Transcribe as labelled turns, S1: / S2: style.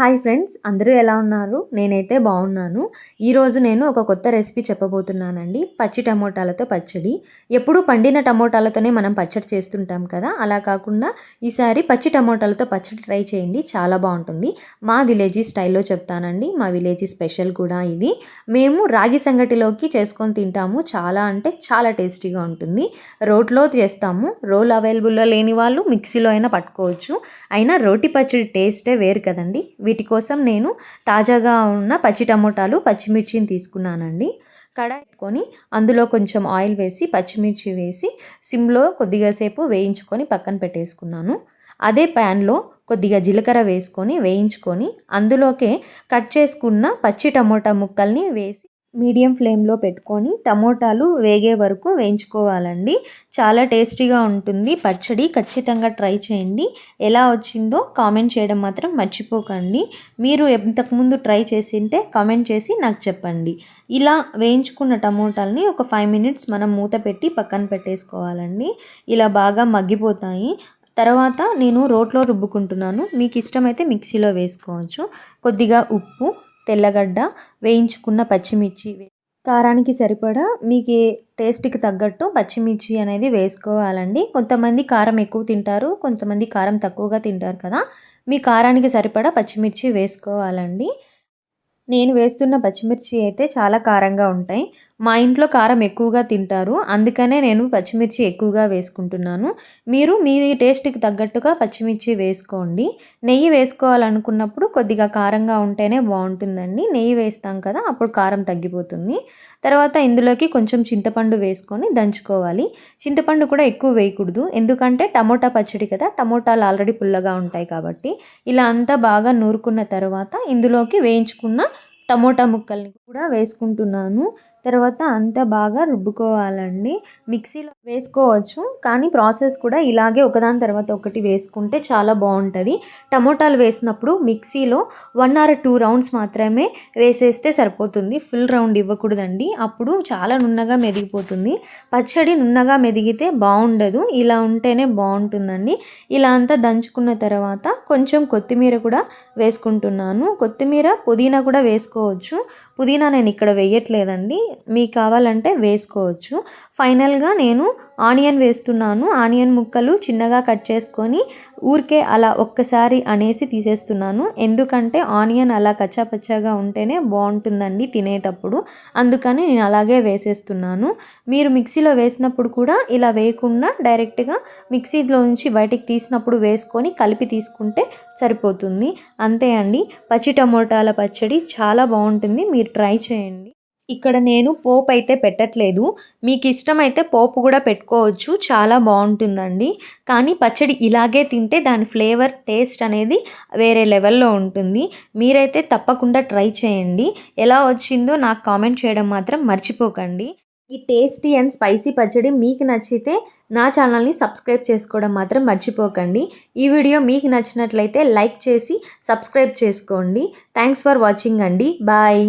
S1: Hi friends అందరూ ఎలా ఉన్నారు? నేనైతే బాగున్నాను. ఈరోజు నేను ఒక కొత్త రెసిపీ చెప్పబోతున్నానండి. పచ్చి టమోటాలతో పచ్చడి. ఎప్పుడూ పండిన టమోటాలతోనే మనం పచ్చడి చేస్తుంటాం కదా? అలా కాకుండా ఈసారి పచ్చి టమోటాలతో పచ్చడి ట్రై చేయండి. చాలా బాగుంటుంది. మా విలేజీ స్టైల్లో చెప్తానండి. మా విలేజీ స్పెషల్ కూడా ఇది. మేము రాగి సంగటిలోకి చేసుకొని తింటాము. చాలా అంటే చాలా టేస్టీగా ఉంటుంది. రోట్లో చేస్తాము. రోల్ అవైలబుల్లో లేని వాళ్ళు మిక్సీలో అయినా పట్టుకోవచ్చు. అయినా రోటి పచ్చడి టేస్టే వేరు కదండి. వీటి కోసం నేను తాజాగా ఉన్న పచ్చి టమోటాలు పచ్చిమిర్చిని తీసుకున్నానండి. కడాయి పెట్టుకొని అందులో కొంచెం ఆయిల్ వేసి పచ్చిమిర్చి వేసి సిమ్లో కొద్దిగా సేపు వేయించుకొని పక్కన పెట్టేసుకున్నాను. అదే ప్యాన్లో కొద్దిగా జీలకర్ర వేసుకొని వేయించుకొని అందులోకే కట్ చేసుకున్న పచ్చి టమోటా ముక్కల్ని వేసి మీడియం ఫ్లేమ్లో పెట్టుకొని టమోటాలు వేగే వరకు వేయించుకోవాలండి. చాలా టేస్టీగా ఉంటుంది. పచ్చడి ఖచ్చితంగా ట్రై చేయండి. ఎలా వచ్చిందో కామెంట్ చేయడం మాత్రం మర్చిపోకండి. మీరు ఇంతకుముందు ట్రై చేసింటే కామెంట్ చేసి నాకు చెప్పండి. ఇలా వేయించుకున్న టమోటాలని ఒక ఫైవ్ మినిట్స్ మనం మూత పెట్టి పక్కన పెట్టేసుకోవాలండి. ఇలా బాగా మగ్గిపోతాయి. తర్వాత నేను రోట్లో రుబ్బుకుంటున్నాను. మీకు ఇష్టమైతే మిక్సీలో వేసుకోవచ్చు. కొద్దిగా ఉప్పు తెల్లగడ్డ వేయించుకున్న పచ్చిమిర్చి కారానికి సరిపడా మీకు టేస్ట్కి తగ్గట్టు పచ్చిమిర్చి అనేది వేసుకోవాలండి. కొంతమంది కారం ఎక్కువ తింటారు కొంతమంది కారం తక్కువగా తింటారు కదా. మీ కారానికి సరిపడా పచ్చిమిర్చి వేసుకోవాలండి. నేను వేస్తున్న పచ్చిమిర్చి అయితే చాలా కారంగా ఉంటాయి. మా ఇంట్లో కారం ఎక్కువగా తింటారు. అందుకనే నేను పచ్చిమిర్చి ఎక్కువగా వేసుకుంటున్నాను. మీరు మీ టేస్ట్కి తగ్గట్టుగా పచ్చిమిర్చి వేసుకోండి. నెయ్యి వేసుకోవాలనుకున్నప్పుడు కొద్దిగా కారంగా ఉంటేనే బాగుంటుందండి. నెయ్యి వేస్తాం కదా అప్పుడు కారం తగ్గిపోతుంది. తర్వాత ఇందులోకి కొంచెం చింతపండు వేసుకొని దంచుకోవాలి. చింతపండు కూడా ఎక్కువ వేయకూడదు. ఎందుకంటే టమోటా పచ్చడి కదా టమోటాలు ఆల్రెడీ పుల్లగా ఉంటాయి కాబట్టి. ఇలా అంతా బాగా నూరుకున్న తర్వాత ఇందులోకి వేయించుకున్న టమోటా ముక్కల్ని కూడా వేసుకుంటున్నాను. తర్వాత అంతా బాగా రుబ్బుకోవాలండి. మిక్సీలో వేసుకోవచ్చు కానీ ప్రాసెస్ కూడా ఇలాగే ఒకదాని తర్వాత ఒకటి వేసుకుంటే చాలా బాగుంటుంది. టమోటాలు వేసినప్పుడు మిక్సీలో వన్ ఆర్ టూ రౌండ్స్ మాత్రమే వేసేస్తే సరిపోతుంది. ఫుల్ రౌండ్ ఇవ్వకూడదండి. అప్పుడు చాలా నున్నగా మెదిగిపోతుంది. పచ్చడి నున్నగా మెదిగితే బాగుండదు. ఇలా ఉంటేనే బాగుంటుందండి. ఇలా అంతా దంచుకున్న తర్వాత కొంచెం కొత్తిమీర కూడా వేసుకుంటున్నాను. కొత్తిమీర పుదీనా కూడా వేసుకోవచ్చు. పుదీనా నేను ఇక్కడ వేయట్లేదండి. మీకు కావాలంటే వేసుకోవచ్చు. ఫైనల్గా నేను ఆనియన్ వేస్తున్నాను. ఆనియన్ ముక్కలు చిన్నగా కట్ చేసుకొని ఊరికే అలా ఒక్కసారి అనేసి తీసేస్తున్నాను. ఎందుకంటే ఆనియన్ అలా కచ్చాపచ్చాగా ఉంటేనే బాగుంటుందండి తినేటప్పుడు. అందుకని నేను అలాగే వేసేస్తున్నాను. మీరు మిక్సీలో వేసినప్పుడు కూడా ఇలా వేయకుండా డైరెక్ట్గా మిక్సీలో నుంచి బయటికి తీసినప్పుడు వేసుకొని కలిపి తీసుకుంటే సరిపోతుంది. అంతే అండి. పచ్చి టమోటాల పచ్చడి చాలా బాగుంటుంది. మీరు ట్రై ట్రై చేయండి. ఇక్కడ నేను పోపు అయితే పెట్టట్లేదు. మీకు ఇష్టమైతే పోపు కూడా పెట్టుకోవచ్చు. చాలా బాగుంటుందండి. కానీ పచ్చడి ఇలాగే తింటే దాని ఫ్లేవర్ టేస్ట్ అనేది వేరే లెవెల్లో ఉంటుంది. మీరైతే తప్పకుండా ట్రై చేయండి. ఎలా వచ్చిందో నాకు కామెంట్ చేయడం మాత్రం మర్చిపోకండి. ఈ టేస్టీ అండ్ స్పైసీ పచ్చడి మీకు నచ్చితే నా ఛానల్ని సబ్స్క్రైబ్ చేసుకోవడం మాత్రం మర్చిపోకండి. ఈ వీడియో మీకు నచ్చినట్లయితే లైక్ చేసి సబ్స్క్రైబ్ చేసుకోండి. థ్యాంక్స్ ఫర్ వాచింగ్ అండి. బాయ్.